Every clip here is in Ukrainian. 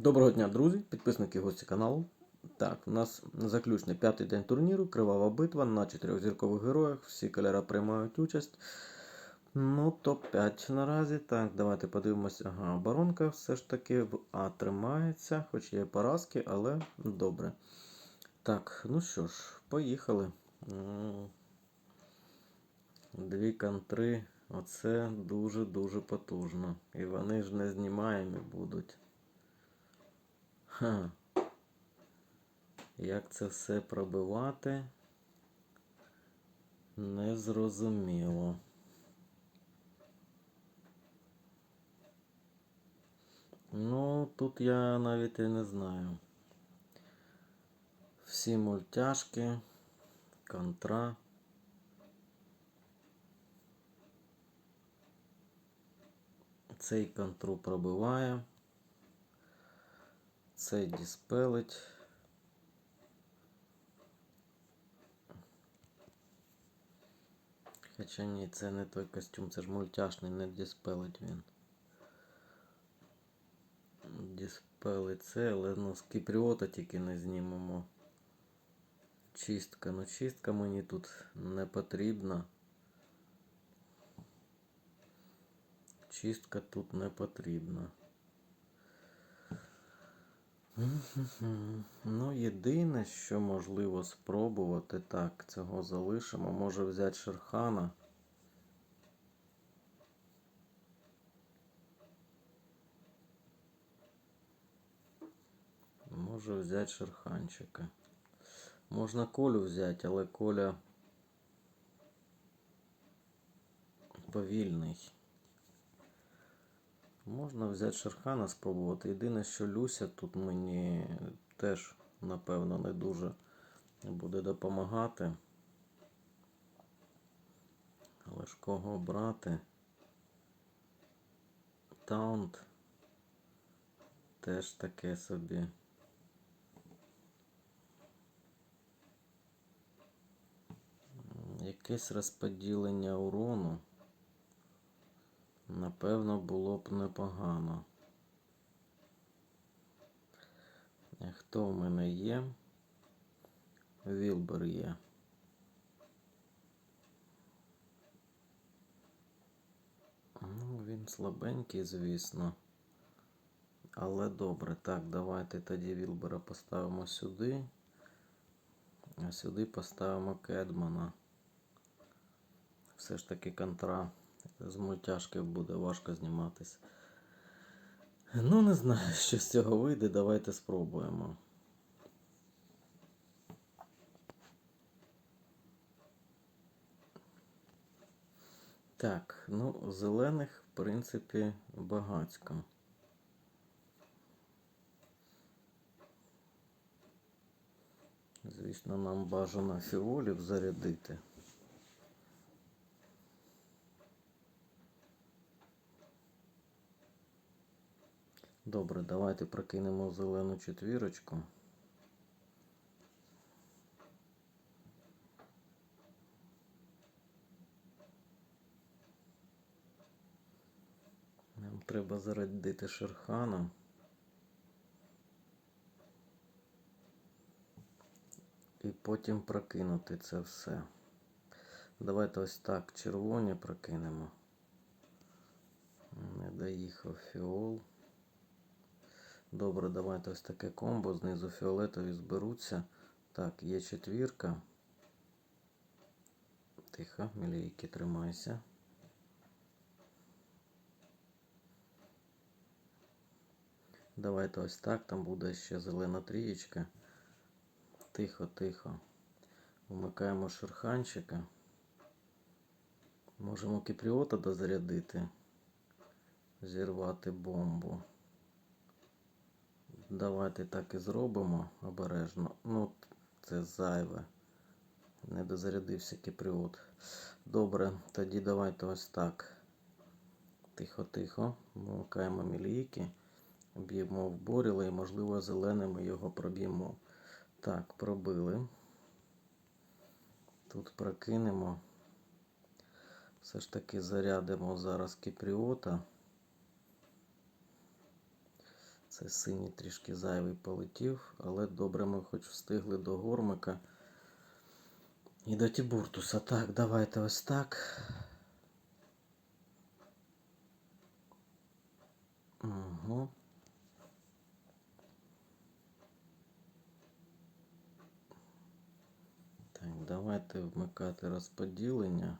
Доброго дня, друзі, підписники гості каналу. Так, у нас заключний п'ятий день турніру, кривава битва на чотирьох зіркових героях. Всі кольори приймають участь. Ну, топ-5 наразі. Так, давайте подивимося. Ага, оборонка все ж таки в А тримається, хоч є поразки, але добре. Так, ну що ж, поїхали. Дві контри. Оце дуже-дуже потужно. І вони ж не знімаємі будуть. Ха. Як це все пробивати? Незрозуміло. Ну, тут я навіть і не знаю. Всі мультяшки, контра. Цей контру пробиває. Цей діспелить. Хоча ні, це не той костюм, це ж мультяшний, не діспелить він. Діспелить це, але ну, з кіпріота тільки не знімемо. Чистка. Ну чистка мені тут не потрібна. Чистка тут не потрібна. Ну, єдине, що можливо спробувати, так, цього залишимо. Може взяти Шерхана. Може взяти Шерханчика. Можна Колю взяти, але Коля повільний. Можна взяти Шерхана спробувати. Єдине, що Люся тут мені теж, напевно, не дуже буде допомагати. Але ж кого брати? Таунт теж таке собі. Якесь розподілення урону. Напевно, було б непогано. Хто в мене є? Вілбер є. Ну, він слабенький, звісно. Але добре. Так, давайте тоді Вілбера поставимо сюди. А сюди поставимо Кедмана. Все ж таки контра. З мультяшки буде важко зніматись. Ну, не знаю, що з цього вийде. Давайте спробуємо. Так, ну, зелених, в принципі, багацько. Звісно, нам бажано фіолів зарядити. Добре, давайте прокинемо зелену четвірочку. Нам треба зарядити Шерхана. І потім прокинути це все. Давайте ось так червоні прокинемо. Не доїхав фіол. Добре, давайте ось таке комбо. Знизу фіолетові зберуться. Так, є четвірка. Тихо, мілійки, тримайся. Давайте ось так. Там буде ще зелена трієчка. Тихо, тихо. Вмикаємо шерханчика. Можемо кіпріота дозарядити. Зірвати бомбу. Давайте так і зробимо обережно. Ну, це зайве. Не дозарядився кіпріот. Добре, тоді давайте ось так. Тихо-тихо. Вмикаємо мілійки. Б'ємо в боріла і, можливо, зеленими його проб'ємо. Так, пробили. Тут прокинемо. Все ж таки зарядимо зараз кіпріота. Це синій трішки зайвий полетів, але добре ми хоч встигли до гормика і до Тібуртуса. Так, давайте ось так. Угу. Так, давайте вмикати розподілення.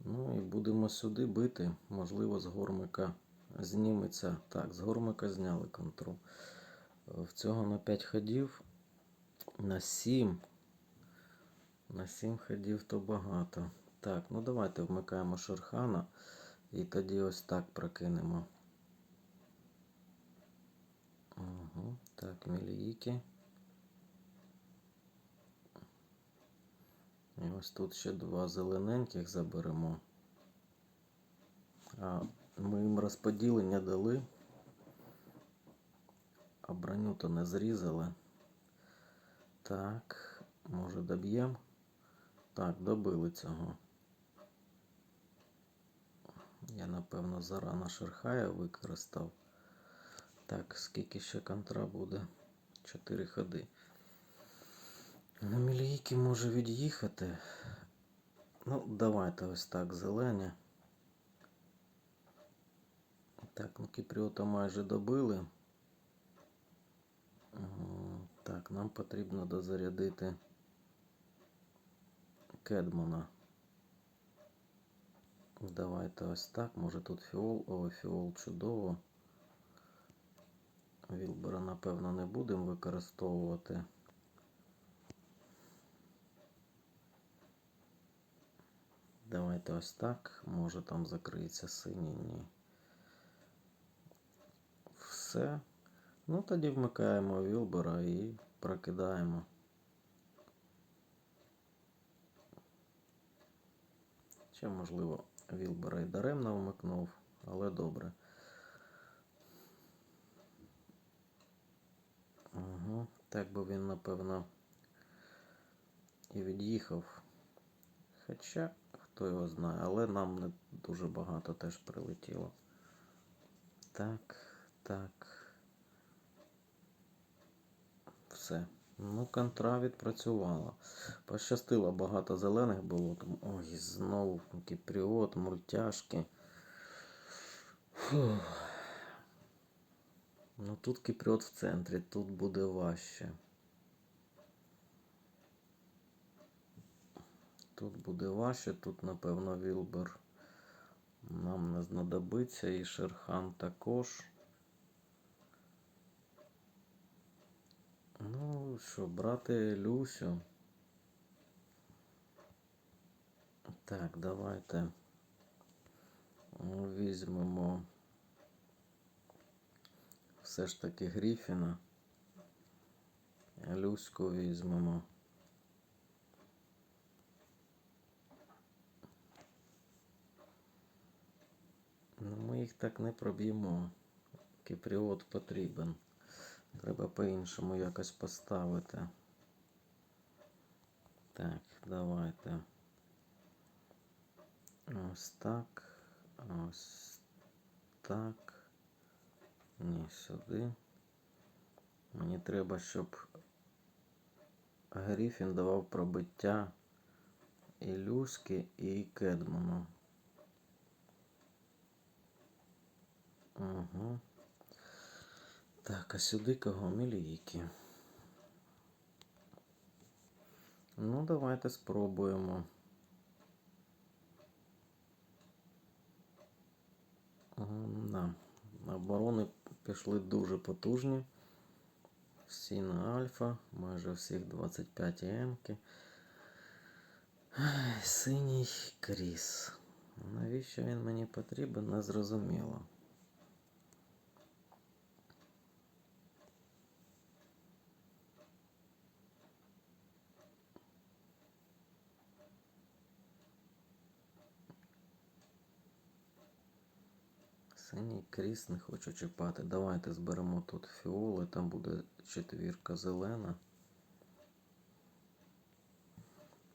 Ну і будемо сюди бити. Можливо, з гормика зніметься. Так, з гормика зняли контроль. Е, В цього на 5 ходів. На 7. На 7 ходів то багато. Так, ну давайте вмикаємо Шерхана. І тоді ось так прокинемо. Угу. Так, міліїки. І ось тут ще два зелененьких заберемо. А ми їм розподілення дали. А броню то не зрізали. Так, може доб'ємо? Так, добили цього. Я напевно зарано шерхая використав. Так, скільки ще контра буде? Чотири ходи. На мілійки може від'їхати. Ну, давайте ось так, зелені. Так, ну Кіпріота майже добили. Так, нам потрібно дозарядити Кедмана. Давайте ось так. Може тут фіол, о, фіол чудово. Вілбера, напевно, не будемо використовувати. Давайте ось так. Може там закриється синій. Ні. Все. Ну тоді вмикаємо Вілбера і прокидаємо. Ще, можливо, Вілбера і даремно вмикнув, але добре. Угу. Так би він, напевно, і від'їхав. Хоча, хто його знає, але нам не дуже багато теж прилетіло. Так, так. Все. Ну, контра відпрацювала. Пощастило, багато зелених було. Там, ой, знову кіпріот, мультяшки. Фух. Ну тут кіпріот в центрі, тут буде важче. Тут буде важче, тут, напевно, Вілбер нам не знадобиться і Шерхан також. Ну що, брати Люсю. Так, давайте візьмемо все ж таки Гріфіна. Люську візьмемо. Ну, ми їх так не проб'ємо. Кіпріот потрібен. Треба по-іншому якось поставити. Так, давайте. Ось так. Ось так. Ні, сюди. Мені треба, щоб Гріфін давав пробиття і Люськи, і Кедману. Угу. Так, а сюди кого мілійки. Ну, давайте спробуємо. Да. Оборони пішли дуже потужні. Всі на альфа, майже всіх 25 емки. Синій кріс. Навіщо він мені потрібен, не зрозуміло. Синій кріс не хочу чіпати. Давайте зберемо тут фіоли, там буде четвірка зелена.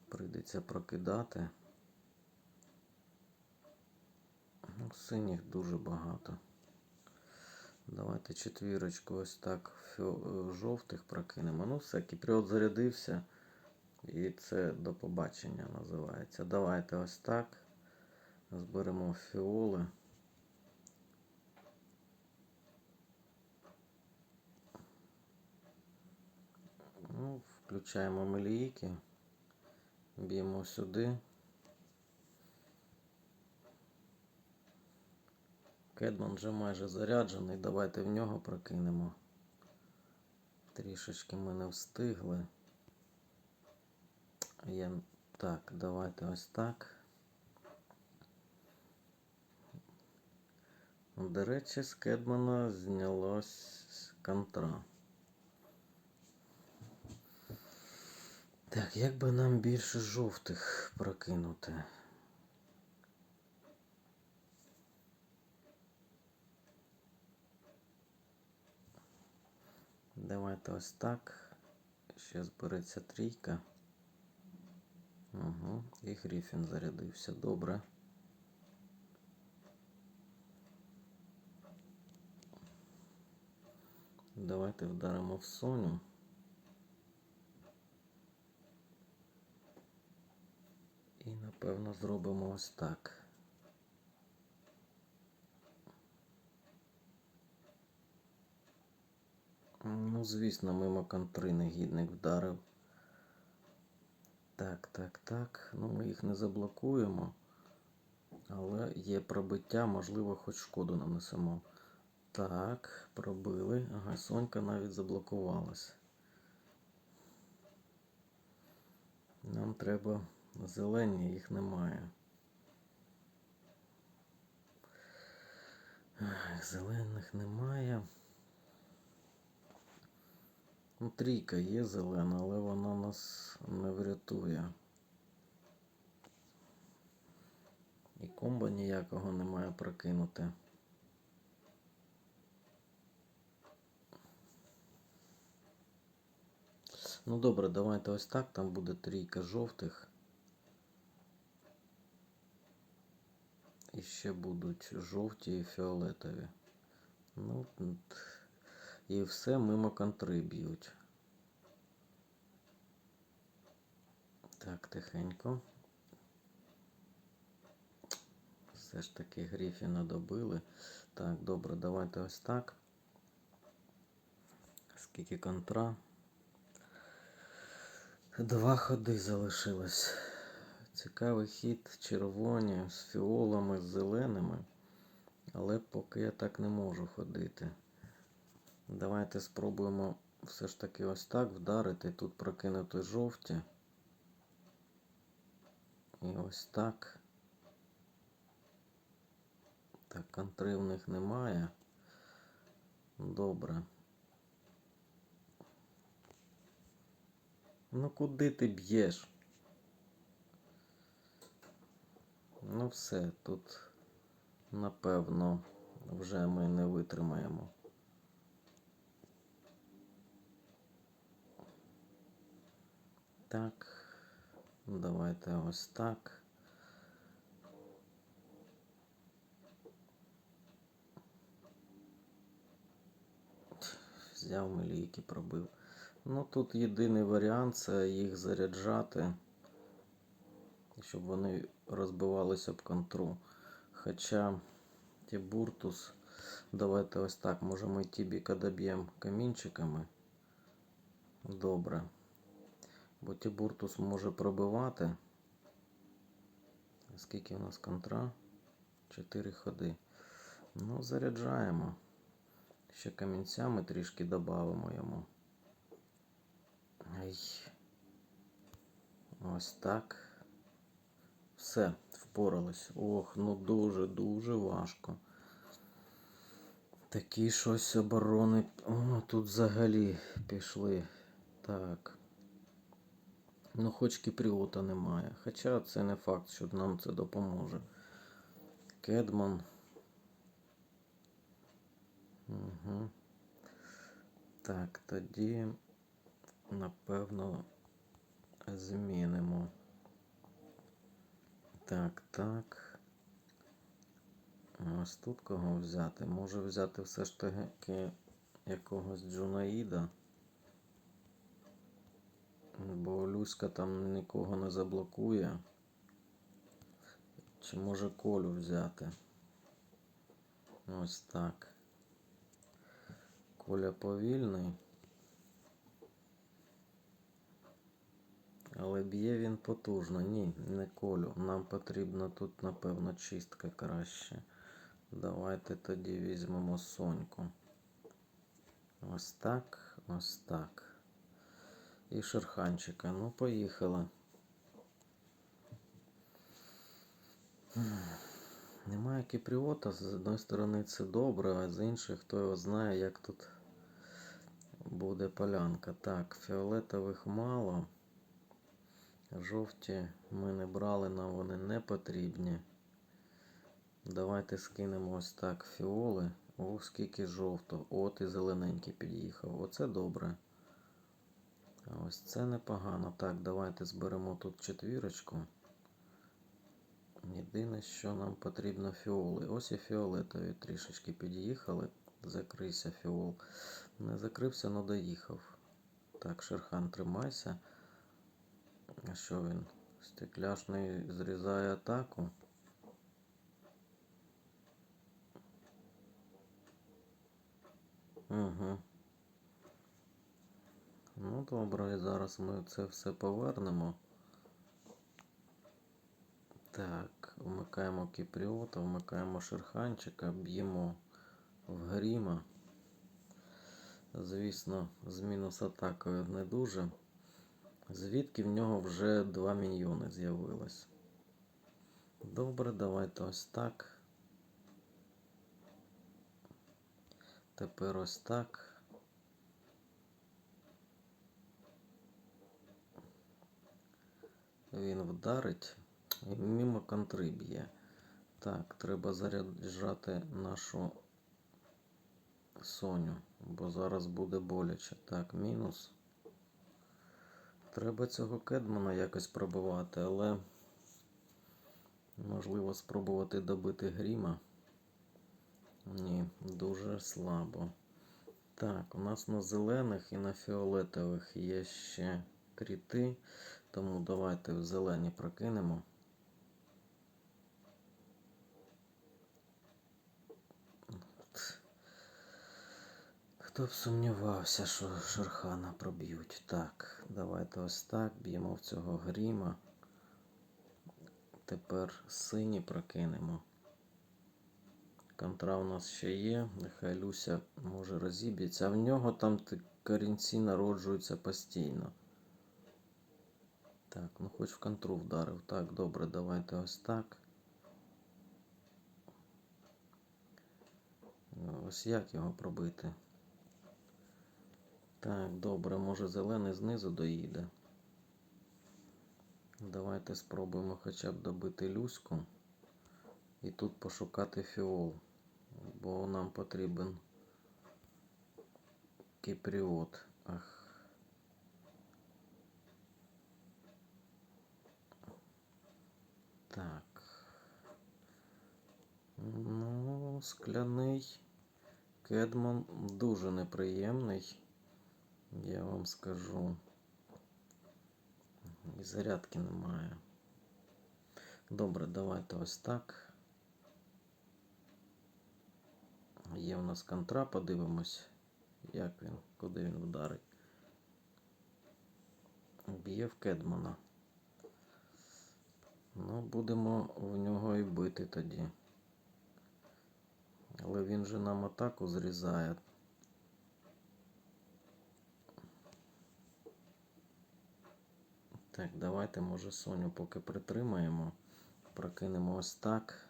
Прийдеться прокидати. Ну, синіх дуже багато. Давайте четвірочку ось так фіо- жовтих прокинемо. Ну, все, кіпріот зарядився. І це до побачення називається. Давайте ось так. Зберемо фіоли. Ну, включаємо мелійки. Б'ємо сюди. Кедман вже майже заряджений. Давайте в нього прокинемо. Трішечки ми не встигли. Я... Так, давайте ось так. До речі, з Кедмана знялось контра. Так, як би нам більше жовтих прокинути? Давайте ось так. Ще збереться трійка. Угу. І Гріфін зарядився. Добре. Давайте вдаримо в Соню. І напевно зробимо ось так. Ну, звісно, мимо контри негідник вдарив. Так, так, так. Ну, ми їх не заблокуємо. Але є пробиття, можливо, хоч шкоду нанесемо. Так, пробили. Ага, Сонька навіть заблокувалась. Нам треба зелені, їх немає. Ах, Зелених немає. Ну, трійка є зелена, але вона нас не врятує. І комбо ніякого немає прокинути. Ну добре, давайте ось так. Там буде трійка жовтих. І ще будуть жовті і фіолетові. Ну, і все мимо контри б'ють. Так, тихенько. Все ж таки Гріфіна добили. Так, добре, давайте ось так. Скільки контра? Два ходи залишилось. Цікавий хід червоні з фіолами, з зеленими. Але поки я так не можу ходити. Давайте спробуємо все ж таки ось так вдарити. Тут прокинути жовті. І ось так. Так, контри в них немає. Добре. Ну куди ти б'єш? Ну все, тут напевно вже ми не витримаємо. Так, давайте ось так. Взяв мелійки, пробив. Ну тут єдиний варіант це їх заряджати, щоб вони розбивалися об контру. Хоча Тібуртус, давайте ось так, може ми Тібіка доб'ємо камінчиками. Добре. Бо Тібуртус може пробивати. Скільки у нас контра? Чотири ходи. Ну, заряджаємо. Ще камінцями трішки додамо йому. Ай. Ось так. Все, впорались. Ох, ну дуже-дуже важко. Такі щось оборони. О, тут взагалі пішли. Так. Ну, хоч кіпріота немає. Хоча це не факт, що нам це допоможе. Кедман. Угу. Так, тоді, напевно, змінимо. Так, так. Ось тут кого взяти? Може взяти все ж таки якогось Джунаїда. Бо Люська там нікого не заблокує. Чи може Колю взяти? Ось так. Коля повільний. Але б'є він потужно. Ні, не колю. Нам потрібно тут, напевно, чистка краще. Давайте тоді візьмемо Соньку. Ось так, ось так. І шерханчика. Ну, поїхали. Немає кіпріота. З одної сторони це добре, а з іншої, хто його знає, як тут буде полянка. Так, фіолетових мало. Жовті ми не брали, нам вони не потрібні. Давайте скинемо ось так фіоли. О, скільки жовто. От і зелененький під'їхав. Оце добре. Ось це непогано. Так, давайте зберемо тут четвірочку. Єдине, що нам потрібно фіоли. Ось і фіолетові трішечки під'їхали. Закрийся фіол. Не закрився, але доїхав. Так, Шерхан, тримайся. Що він? Стекляшний зрізає атаку. Угу. Ну добре, і зараз ми це все повернемо. Так, вмикаємо кіпріота, вмикаємо шерханчика, б'ємо в гріма. Звісно, з мінус атакою не дуже. Звідки в нього вже два міньйони з'явилось. Добре, давайте ось так. Тепер ось так. Він вдарить і мимо контри б'є. Так, треба заряджати нашу Соню, бо зараз буде боляче. Так, мінус. Треба цього кедмана якось пробивати, але можливо спробувати добити гріма. Ні, дуже слабо. Так, у нас на зелених і на фіолетових є ще кріти, тому давайте в зелені прокинемо. Хто б сумнівався, що Шерхана проб'ють. Так, давайте ось так. Б'ємо в цього гріма. Тепер сині прокинемо. Контра у нас ще є. Нехай Люся може розіб'ється. А в нього там корінці народжуються постійно. Так, ну хоч в контру вдарив. Так, добре, давайте ось так. Ось як його пробити? Так, добре, може зелений знизу доїде. Давайте спробуємо хоча б добити люську. І тут пошукати фіол. Бо нам потрібен кіпріот. Ах. Так. Ну, скляний кедман дуже неприємний. Я вам скажу. І зарядки немає. Добре, давайте ось так. Є у нас контра, подивимось, як він, куди він вдарить. Б'є в Кедмана. Ну, будемо в нього і бити тоді. Але він же нам атаку зрізає. Так, давайте, може, Соню поки притримаємо. Прокинемо ось так.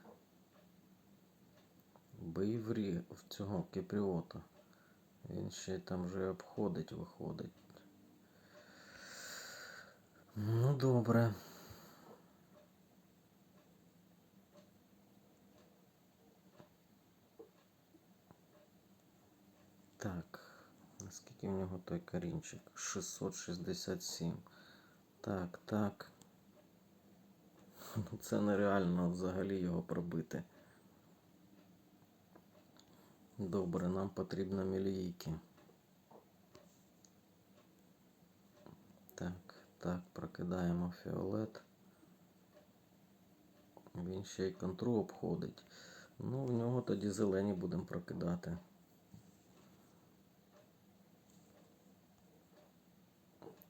Бий в в цього кіпріота. Він ще там вже обходить, виходить. Ну, добре. Так, наскільки в нього той корінчик? 667. Так, так. Ну, це нереально взагалі його пробити. Добре, нам потрібно мілійки. Так, так, прокидаємо фіолет. Він ще й контру обходить. Ну, в нього тоді зелені будемо прокидати.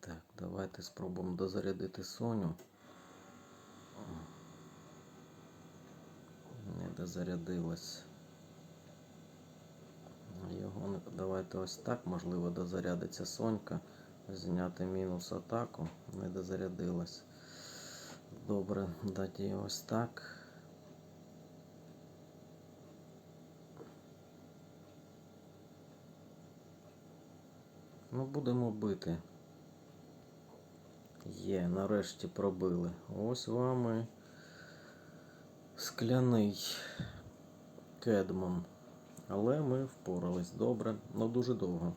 Так, давайте спробуємо дозарядити Соню. Не дозарядилась. Його не- давайте ось так, можливо, дозарядиться Сонька. Зняти мінус атаку. Не дозарядилась. Добре, тоді ось так. Ну, будемо бити. Є, нарешті пробили. Ось вам і скляний кедмон. Але ми впорались добре, ну дуже довго.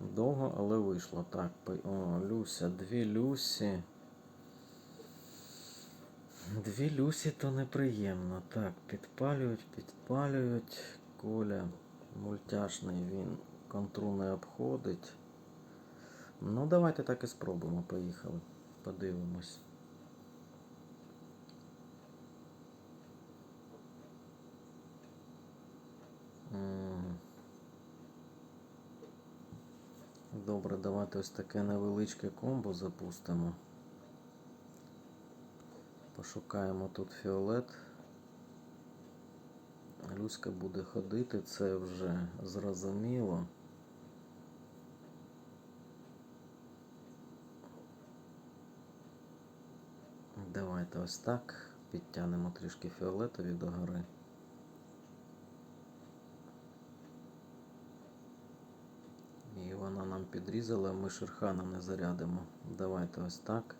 Довго, але вийшло. Так, о, Люся, дві Люсі. Дві Люсі то неприємно. Так, підпалюють, підпалюють. Коля мультяшний, він контру не обходить. Ну, давайте так і спробуємо. Поїхали. Подивимось. Добре, давайте ось таке невеличке комбо запустимо. Пошукаємо тут фіолет. Люська буде ходити, це вже зрозуміло. Давайте ось так. Підтягнемо трішки фіолетові до гори. І вона нам підрізала, ми шерхана не зарядимо. Давайте ось так.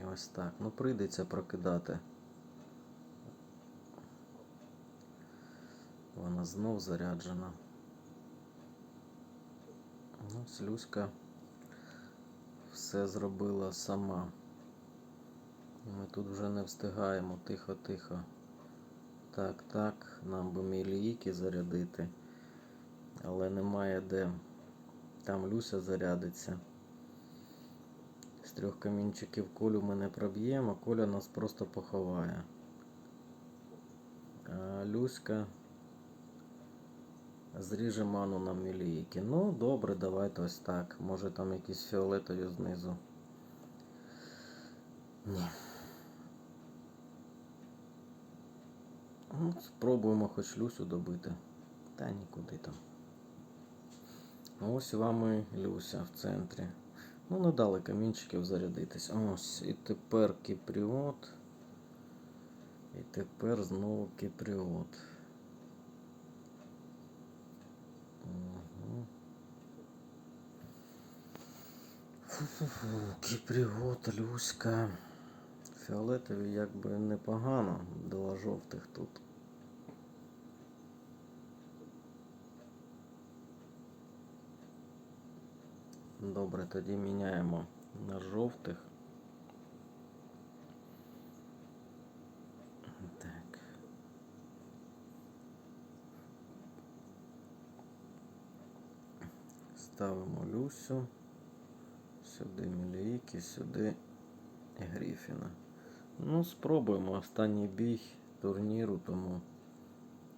І ось так. Ну, прийдеться прокидати. Вона знов заряджена. Ну, Слюська все зробила сама. Ми тут вже не встигаємо. Тихо, тихо. Так, так, нам би мілійки зарядити. Але немає де. Там Люся зарядиться. З трьох камінчиків колю ми не проб'ємо, коля нас просто поховає. А Люська зріже ману на мілійки. Ну, добре, давайте ось так. Може там якісь фіолетові знизу. Ні. Ну, спробуємо хоч Люсю добити. Та нікуди там. Ось вам і Люся в центрі. Ну, не дали камінчиків зарядитись. Ось, і тепер кіпріот. І тепер знову кіпріот. Угу. Фу-фу-фу, кіпріот, Люська. Фіолетові якби непогано до жовтих тут. Добре, тоді міняємо на жовтих. Так. Ставимо Люсю. Сюди Мілійки, сюди Гріфіна. Ну, спробуємо останній бій турніру, тому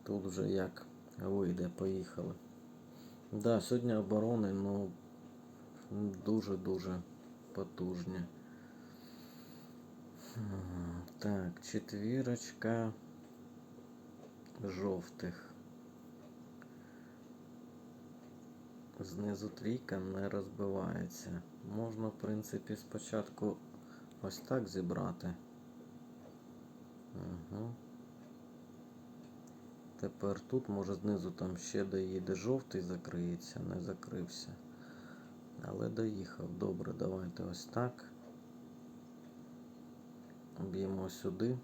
тут вже як вийде, поїхали. Да, сьогодні оборони, ну дуже-дуже потужні. Так, четвірочка жовтих. Знизу трійка не розбивається. Можна, в принципі, спочатку ось так зібрати. Угу. Тепер тут, може, знизу там ще доїде жовтий закриється, не закрився. Але доїхав. Добре, давайте ось так. Б'ємо сюди.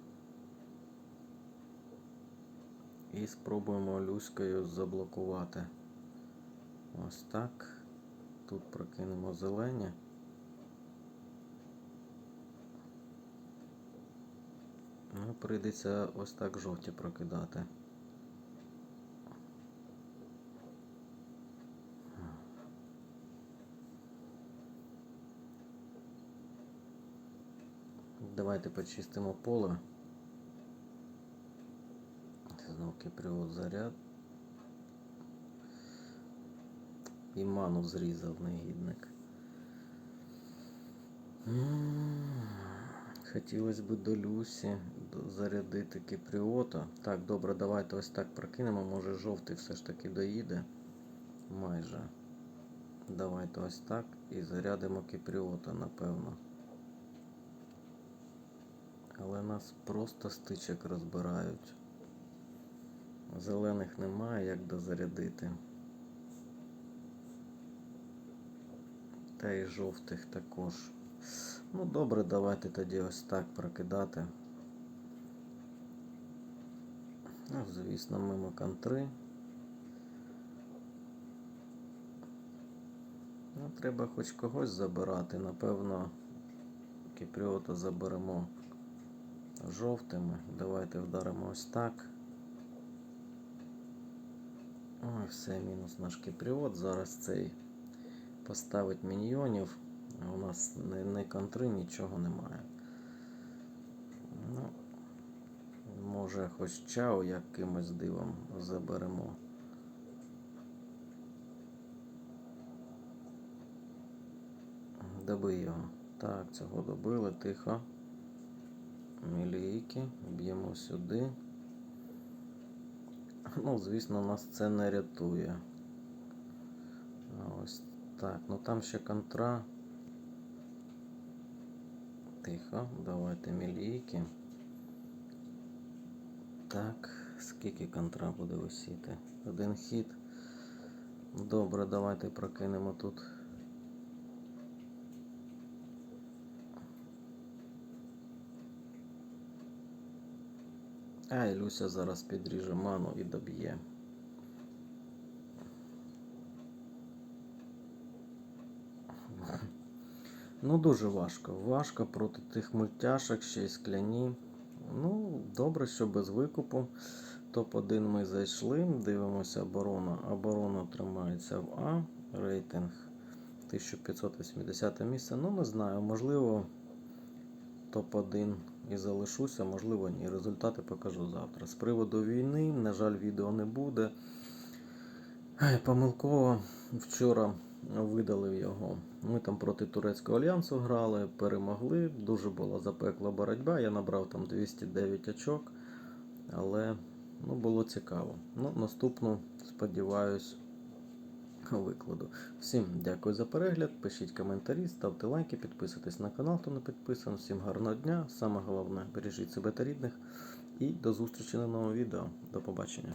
І спробуємо люською заблокувати. Ось так. Тут прокинемо зелені. Ну, Прийдеться ось так жовті прокидати. Давайте почистимо поле. Знов кипріот заряд. І ману зрізав негідник. Хотілося б до Люсі зарядити кіпріота. Так, добре, давайте ось так прокинемо. Може жовтий все ж таки доїде. Майже. Давайте ось так і зарядимо кіпріота, напевно. Але нас просто стичок розбирають. Зелених немає, як дозарядити. Та й жовтих також. Ну добре, давайте тоді ось так прокидати. Ну, звісно, мимо контри. Ну, треба хоч когось забирати. Напевно, кіпріота заберемо жовтими. Давайте вдаримо ось так. Ой, все, мінус наш кіпріот. Зараз цей поставить міньйонів. А у нас ні, ні контри, нічого немає. Ну, може, хоч чао якимось дивом заберемо. Добий його. Так, цього добили, тихо. Мілійки, б'ємо сюди. Ну, звісно, нас це не рятує. Ось так, ну там ще контра. Тихо, давайте мілійки. Так, скільки контра буде висіти? Один хід. Добре, давайте прокинемо тут. А, Люся зараз підріже ману і доб'є. Ну, дуже важко. Важко проти тих мультяшок, ще й скляні. Ну, добре, що без викупу. Топ-1 ми зайшли. Дивимося оборона. Оборона тримається в А. Рейтинг 1580 місце. Ну, не знаю, можливо, топ-1 і залишуся, можливо, ні. Результати покажу завтра. З приводу війни, на жаль, відео не буде. Помилково вчора видалив його. Ми там проти турецького альянсу грали, перемогли. Дуже була запекла боротьба. Я набрав там 209 очок, але ну, було цікаво. Ну, наступну, сподіваюсь, викладу. Всім дякую за перегляд. Пишіть коментарі, ставте лайки, підписуйтесь на канал, хто не підписаний. Всім гарного дня. Саме головне, бережіть себе та рідних. І до зустрічі на новому відео. До побачення.